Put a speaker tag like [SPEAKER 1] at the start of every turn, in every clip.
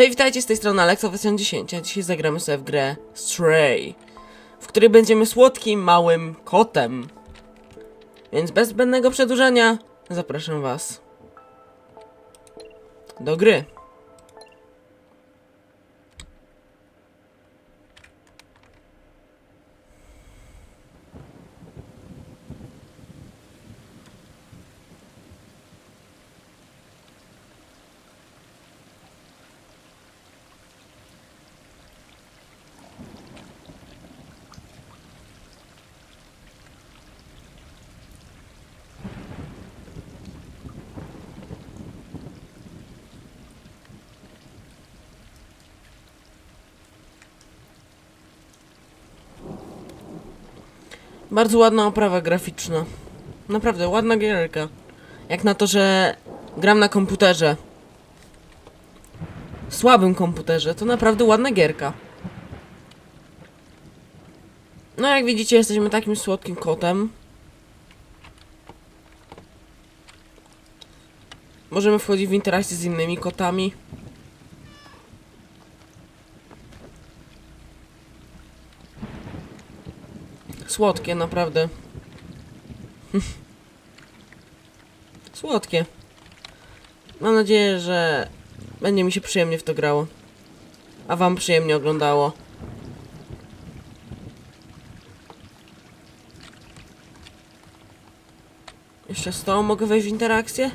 [SPEAKER 1] Cześć, witajcie z tej strony Alexa wersja 10, a dzisiaj zagramy sobie w grę Stray, w której będziemy słodkim, małym kotem. Więc bez zbędnego przedłużania zapraszam was do gry. Bardzo ładna oprawa graficzna. Naprawdę, ładna gierka. Jak na to, że gram na komputerze. Słabym komputerze, to naprawdę ładna gierka. No jak widzicie, jesteśmy takim słodkim kotem. Możemy wchodzić w interakcję z innymi kotami. Słodkie, naprawdę. Słodkie. Mam nadzieję, że będzie mi się przyjemnie w to grało. A wam przyjemnie oglądało. Jeszcze z tą mogę wejść w interakcję?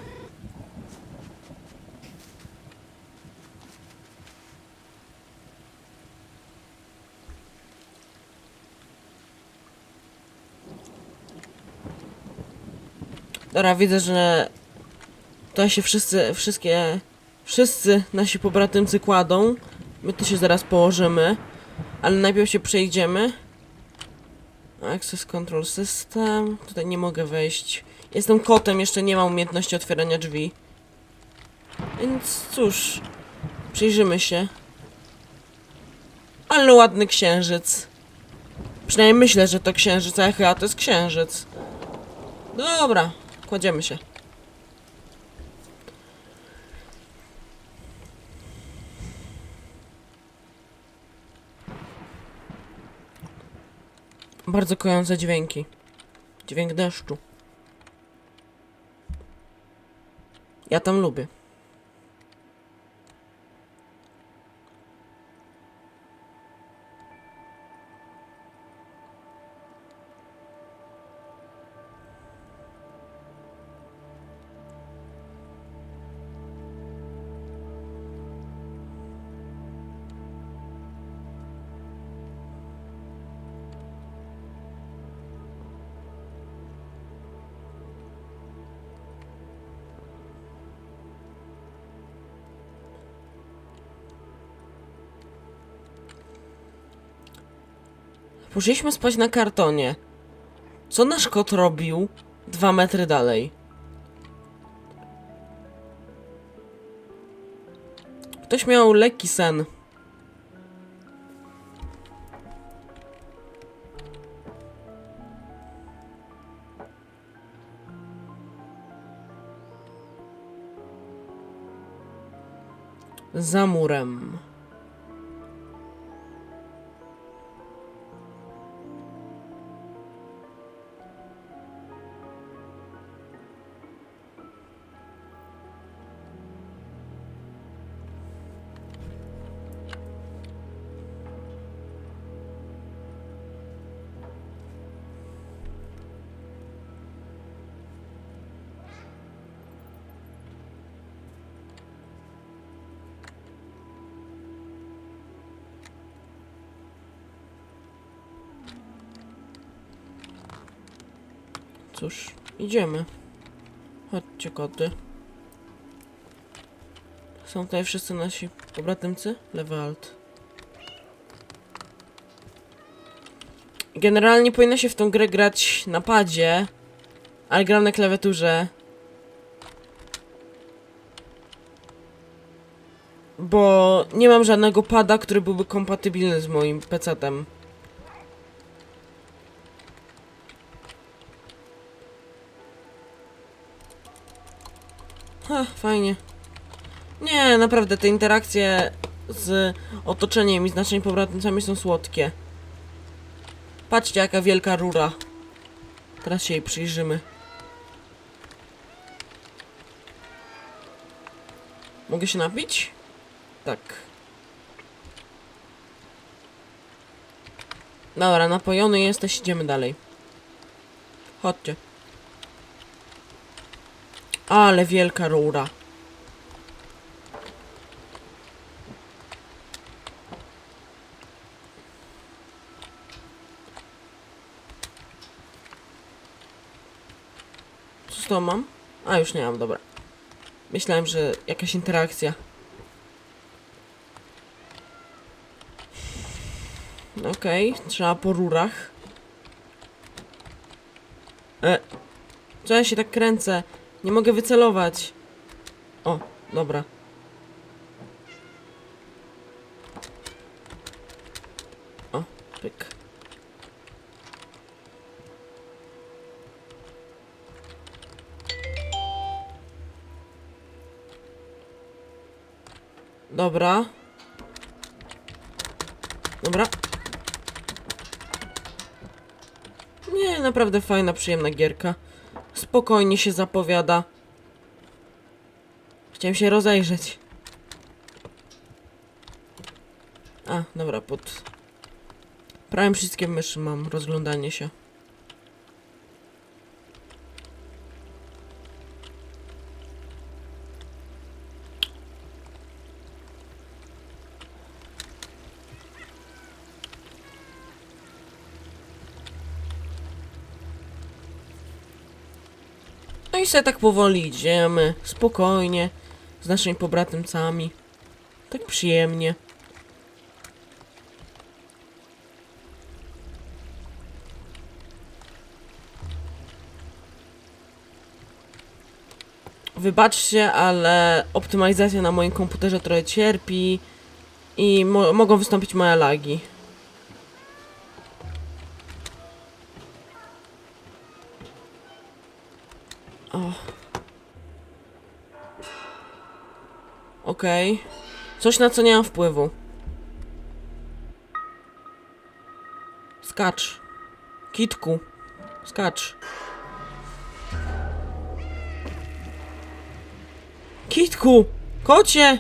[SPEAKER 1] Dobra, widzę, że to się wszyscy, wszystkie, wszyscy nasi pobratymcy kładą. My tu się zaraz położymy, ale najpierw się przejdziemy. Access Control System. Tutaj nie mogę wejść. Jestem kotem, jeszcze nie mam umiejętności otwierania drzwi. Więc cóż, przyjrzymy się. Ale ładny księżyc. Przynajmniej myślę, że to księżyc, a chyba to jest księżyc. Dobra, kładziemy się. Bardzo kojące dźwięki. Dźwięk deszczu. Ja tam lubię. Poszliśmy spać na kartonie. Co nasz kot robił dwa metry dalej? Ktoś miał lekki sen. Za murem. Cóż, idziemy. Chodźcie koty. Są tutaj wszyscy nasi pobratymcy? Lewy alt. Generalnie powinno się w tą grę grać na padzie, ale gram na klawiaturze. Bo nie mam żadnego pada, który byłby kompatybilny z moim PC-tem. Ha, fajnie. Nie, naprawdę, te interakcje z otoczeniem i z naszymi pobratymcami są słodkie. Patrzcie, jaka wielka rura. Teraz się jej przyjrzymy. Mogę się napić? Tak. Dobra, napojony jesteś, idziemy dalej. Chodźcie. Ale wielka rura. Co z tą mam? A, już nie mam, dobra. Myślałem, że jakaś interakcja. Okej, trzeba po rurach. E, co ja się tak kręcę? Nie mogę wycelować. O, dobra. O, pyk. Dobra. Dobra. Nie, naprawdę fajna, przyjemna gierka. Spokojnie się zapowiada. Chciałem się rozejrzeć. A, dobra, pod prawym przyciskiem myszy mam rozglądanie się. I sobie tak powoli idziemy, spokojnie, z naszymi pobratymcami. Tak przyjemnie. Wybaczcie, ale optymalizacja na moim komputerze trochę cierpi i mo mogą wystąpić małe lagi. Okej. Coś na co nie mam wpływu. Skacz. Kitku. Skacz. Kitku! Kocie!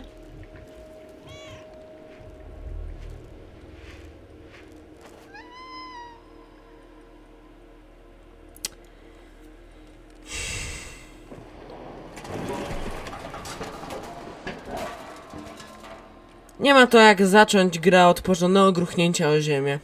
[SPEAKER 1] Nie ma to jak zacząć grę od porządnego gruchnięcia o ziemię.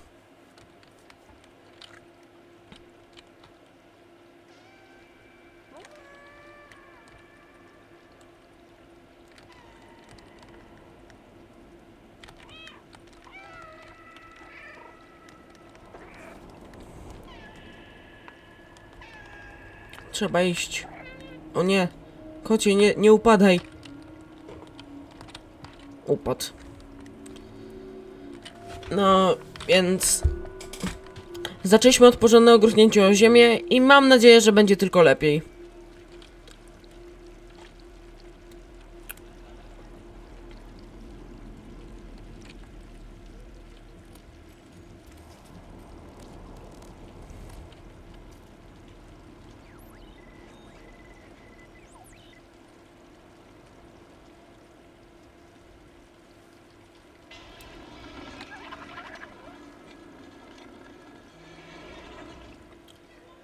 [SPEAKER 1] Trzeba iść. O nie. Kocie, nie, nie upadaj. Upadł. No, więc... Zaczęliśmy od porządnego gruchnięcia o ziemię i mam nadzieję, że będzie tylko lepiej.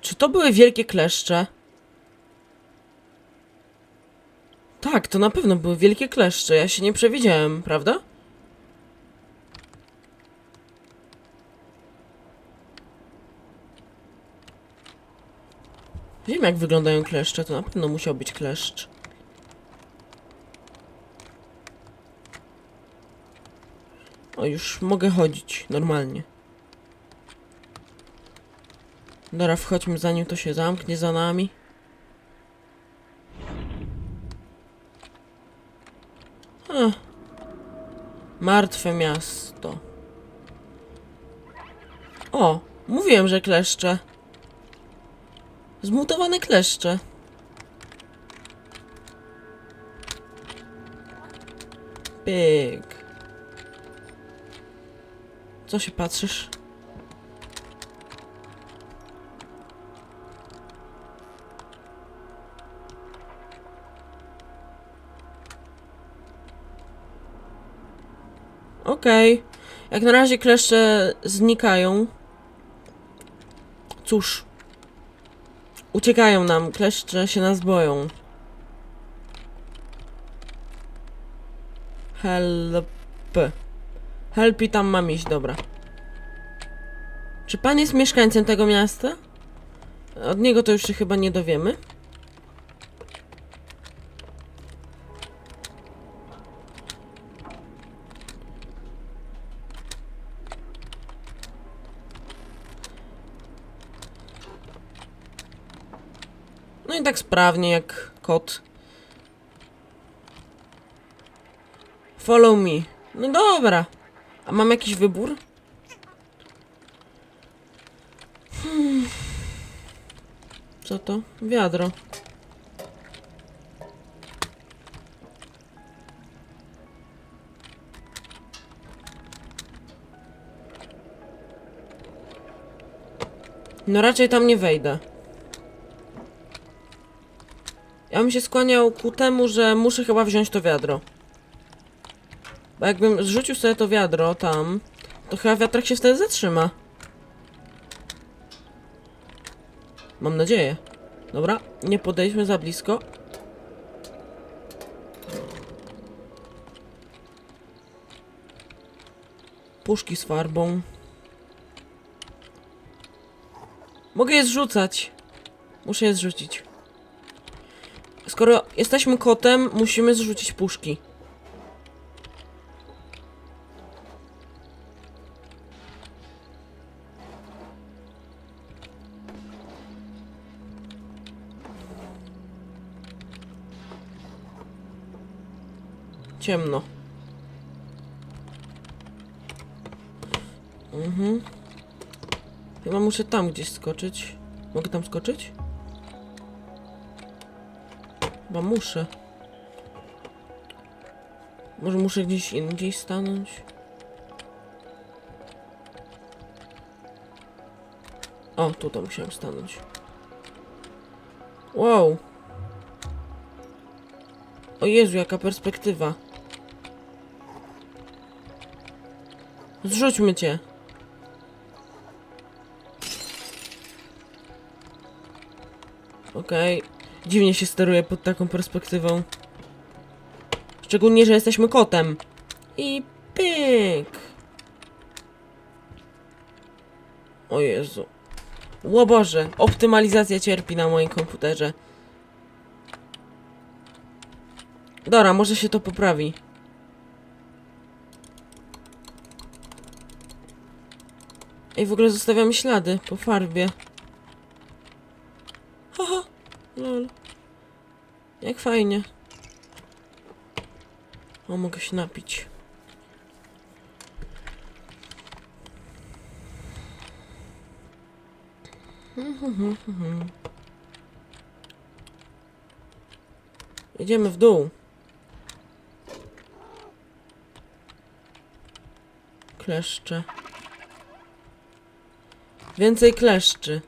[SPEAKER 1] Czy to były wielkie kleszcze? Tak, to na pewno były wielkie kleszcze. Ja się nie przewidziałem, prawda? Wiem, jak wyglądają kleszcze. To na pewno musiał być kleszcz. O, już mogę chodzić normalnie. Dobra, wchodźmy zanim to się zamknie za nami. Martwe miasto. O, mówiłem, że kleszcze. Zmutowane kleszcze. Pyk. Co się patrzysz? Okej. Jak na razie kleszcze znikają. Cóż. Uciekają nam. Kleszcze się nas boją. Help. Help i tam mam iść, dobra. Czy pan jest mieszkańcem tego miasta? Od niego to już się chyba nie dowiemy. I tak sprawnie jak kot. Follow me. No dobra. A mam jakiś wybór? Hmm. Co to? Wiadro. No raczej tam nie wejdę. Ja bym się skłaniał ku temu, że muszę chyba wziąć to wiadro. Bo jakbym zrzucił sobie to wiadro tam, to chyba wiatrak się wtedy zatrzyma. Mam nadzieję. Dobra, nie podejdźmy za blisko. Puszki z farbą. Mogę je zrzucać. Muszę je zrzucić. Skoro jesteśmy kotem, musimy zrzucić puszki. Ciemno. Mhm. Chyba muszę tam gdzieś skoczyć. Mogę tam skoczyć? Chyba muszę. Może muszę gdzieś indziej stanąć? O, tutaj musiałem stanąć. Wow. O Jezu, jaka perspektywa. Zrzućmy cię. Okej. Dziwnie się steruje pod taką perspektywą. Szczególnie, że jesteśmy kotem. I pyk. O Jezu. Ło Boże, optymalizacja cierpi na moim komputerze. Dobra, może się to poprawi. Ej, w ogóle zostawiamy ślady po farbie. Jak fajnie. O, mogę się napić. Jedziemy w dół. Kleszcze. Więcej kleszczy.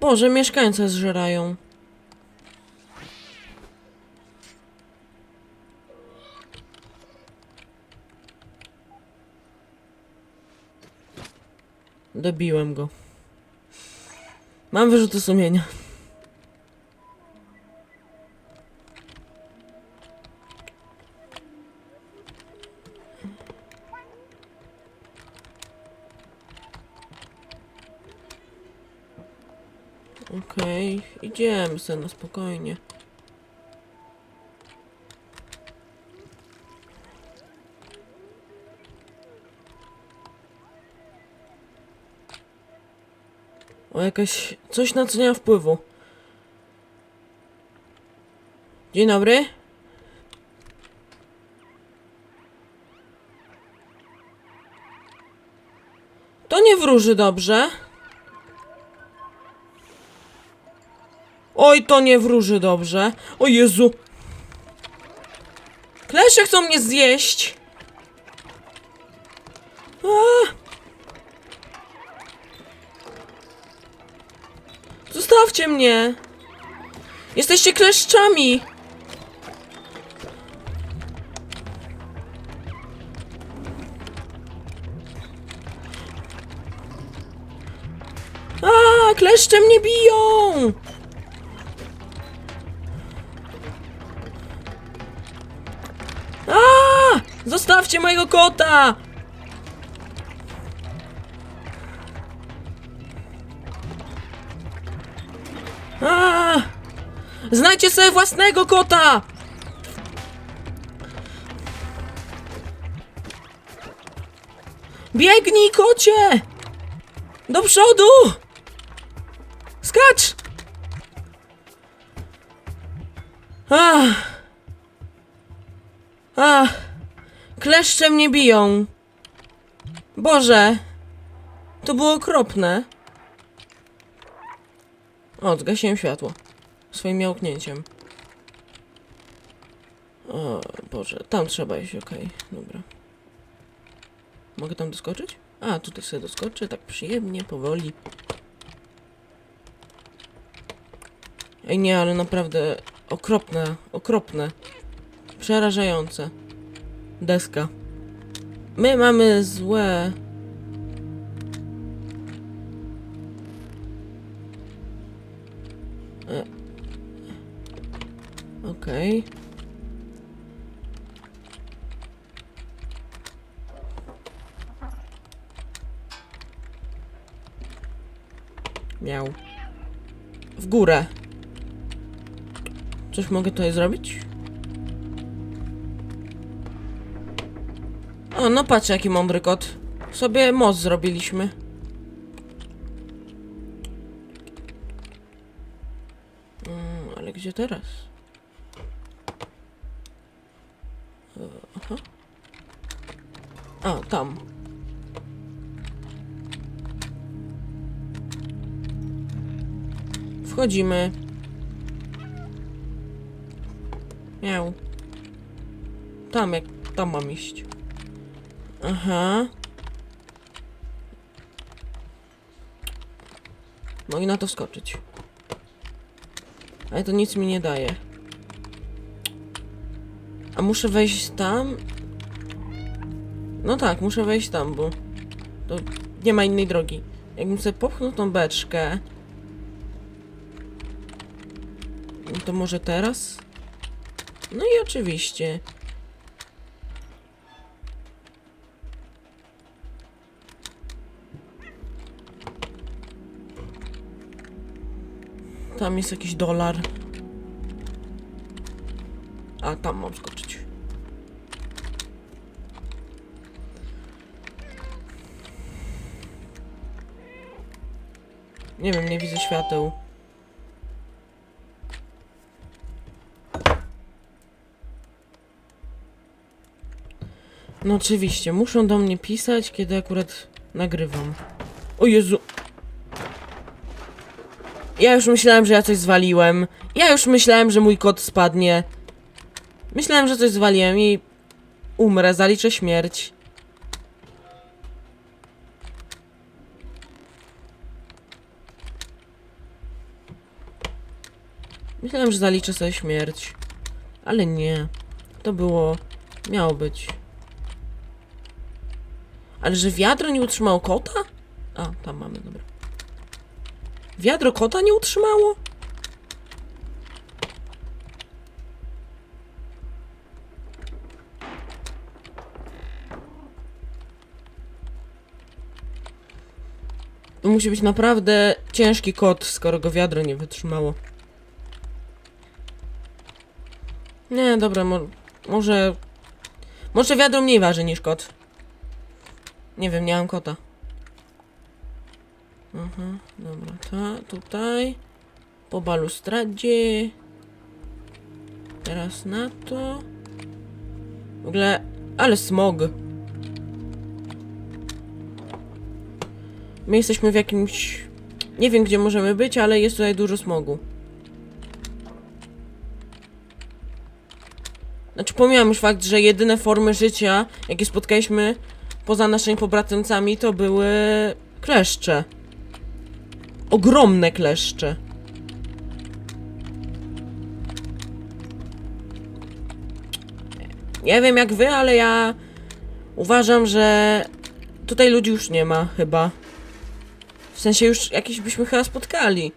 [SPEAKER 1] Boże, mieszkańcy zżerają. Dobiłem go. Mam wyrzuty sumienia. Sobie na spokojnie. O, jakaś... coś na co nie ma wpływu. Dzień dobry. To nie wróży dobrze. Oj, to nie wróży dobrze. O Jezu. Klesze chcą mnie zjeść. A! Zostawcie mnie. Jesteście kleszczami. Kleszcze mnie biją! Zostawcie mojego kota! A! Znajdźcie sobie własnego kota! Biegnij, kocie! Do przodu! Skacz! Ach! Ach! Kleszcze mnie biją. Boże! To było okropne. O, zgasiłem światło. Swoim miałknięciem. O, Boże, tam trzeba iść, okej, dobra. Mogę tam doskoczyć? A, tutaj sobie doskoczę, tak przyjemnie, powoli. Ej, nie, ale naprawdę okropne, okropne. Przerażające. Deska. My mamy złe... E. Okej. Miał. W górę. Coś mogę tutaj zrobić? O, no patrz jaki mądry kot. Sobie most zrobiliśmy. Mm, ale gdzie teraz? E, Aha. A, tam. Wchodzimy. Miał. Tam, jak tam mam iść. Aha. Mogę na to wskoczyć. Ale to nic mi nie daje. A muszę wejść tam? No tak, muszę wejść tam, bo to nie ma innej drogi. Jakbym sobie popchnął tą beczkę, no to może teraz? No i oczywiście. Tam jest jakiś dolar. A tam mam skoczyć. Nie wiem, nie widzę świateł. No oczywiście, muszą do mnie pisać, kiedy akurat nagrywam. O Jezu. Ja już myślałem, że ja coś zwaliłem. Ja już myślałem, że mój kot spadnie. Myślałem, że coś zwaliłem i umrę, zaliczę śmierć. Myślałem, że zaliczę sobie śmierć. Ale nie. To było... Miało być. Ale że wiadro nie utrzymało kota? A, tam mamy, dobra. Wiadro kota nie utrzymało? To musi być naprawdę ciężki kot, skoro go wiadro nie wytrzymało. Nie, dobra, mo może... Może wiadro mniej waży niż kot. Nie wiem, nie mam kota. Aha, dobra, ta, tutaj. Po balustradzie. Teraz na to. W ogóle, ale smog. My jesteśmy w jakimś... Nie wiem, gdzie możemy być, ale jest tutaj dużo smogu. Znaczy, pomijam już fakt, że jedyne formy życia, jakie spotkaliśmy poza naszymi pobratymcami, to były kleszcze. Ogromne kleszcze. Nie wiem jak wy, ale ja uważam, że tutaj ludzi już nie ma chyba. W sensie już jakiś byśmy chyba spotkali.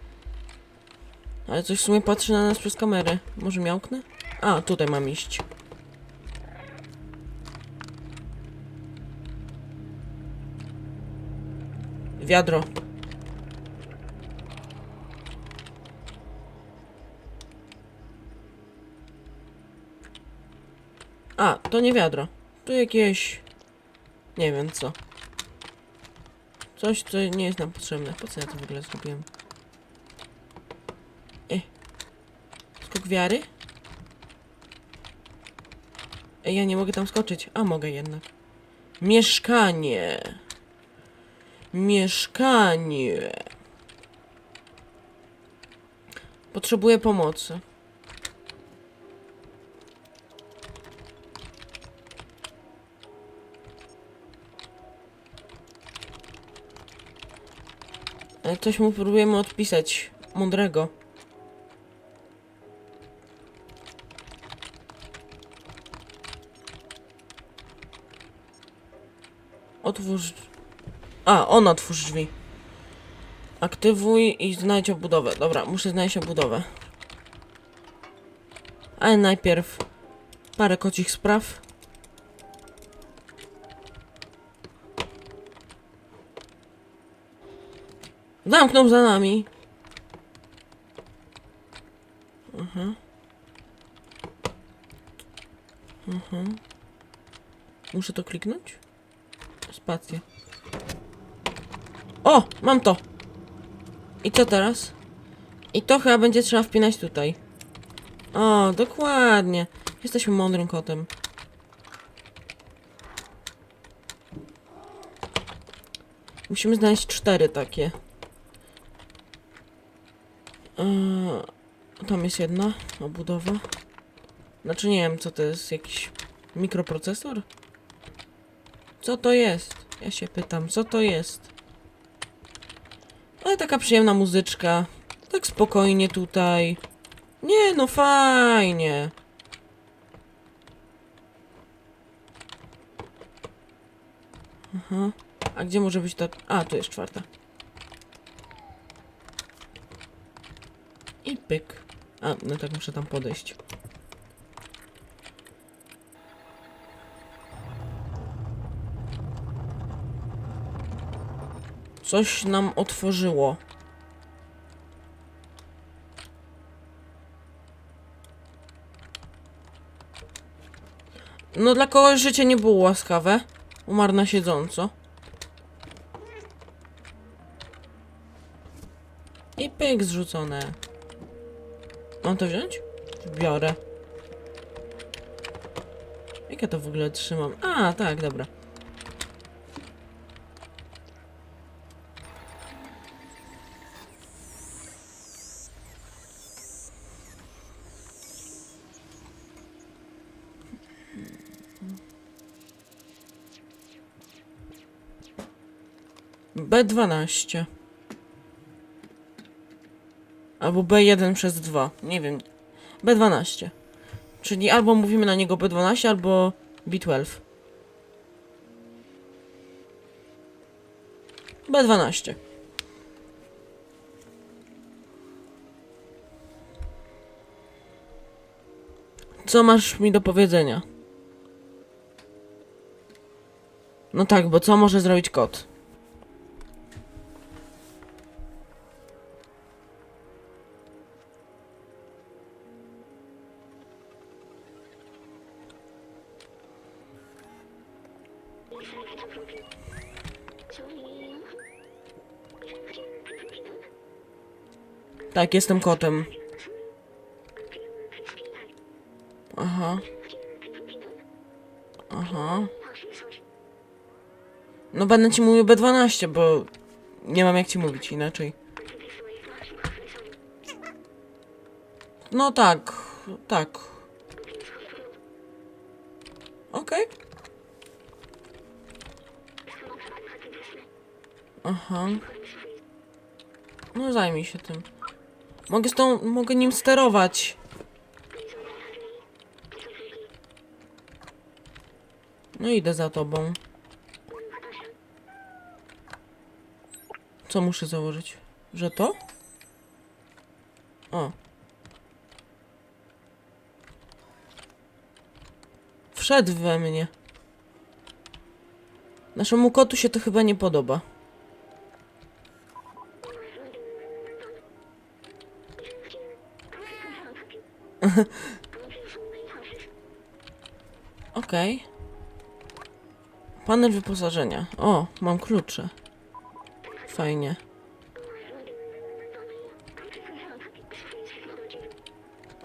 [SPEAKER 1] Ale coś w sumie patrzy na nas przez kamerę. Może miałknę? A, tutaj mam iść. Wiadro. A, to nie wiadro. To jakieś... Nie wiem co. Coś, co nie jest nam potrzebne. Po co ja to w ogóle zrobiłem? Ej. Skok wiary? Ej, ja nie mogę tam skoczyć. A, mogę jednak. Mieszkanie. Mieszkanie. Potrzebuję pomocy. Ale coś mu próbujemy odpisać. Mądrego. Otwórz... A, on otwórz drzwi. Aktywuj i znajdź obudowę. Dobra, muszę znaleźć obudowę. Ale najpierw parę kocich spraw. Zamknął za nami. Mhm. Mhm. Muszę to kliknąć? Spację. O! Mam to! I co teraz? I to chyba będzie trzeba wpinać tutaj. O, dokładnie. Jesteśmy mądrym kotem. Musimy znaleźć cztery takie. Eee, tam jest jedna obudowa. Znaczy nie wiem co to jest, jakiś mikroprocesor? Co to jest? Ja się pytam, co to jest? Ale taka przyjemna muzyczka. Tak spokojnie tutaj. Nie no, fajnie. Aha. A gdzie może być ta... A, tu jest czwarta. I pyk. A, no tak muszę tam podejść. Coś nam otworzyło. No dla kogoś życie nie było łaskawe. Umarł na siedząco. I pyk zrzucone. Mam to wziąć? Biorę. Jak ja to w ogóle trzymam? A, tak, dobra. B12. Albo B1 przez 2. Nie wiem. B12. Czyli albo mówimy na niego B12, albo B12. B12. Co masz mi do powiedzenia? No tak, bo co może zrobić kot? Tak, jestem kotem. Aha. Aha. No będę ci mówił B12, bo nie mam jak ci mówić inaczej. No tak, tak. Okej. Okay. Aha. No zajmij się tym. Mogę z tą, mogę nim sterować. No idę za tobą. Co muszę założyć? Że to? O. Wszedł we mnie. Naszemu kotu się to chyba nie podoba. Okej. Panel wyposażenia. O, mam klucze. Fajnie.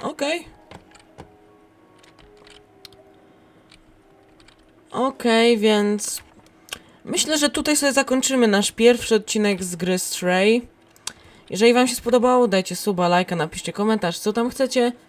[SPEAKER 1] Okej. Okej, więc myślę, że tutaj sobie zakończymy nasz pierwszy odcinek z gry Stray. Jeżeli wam się spodobało, dajcie suba, lajka, napiszcie komentarz, co tam chcecie.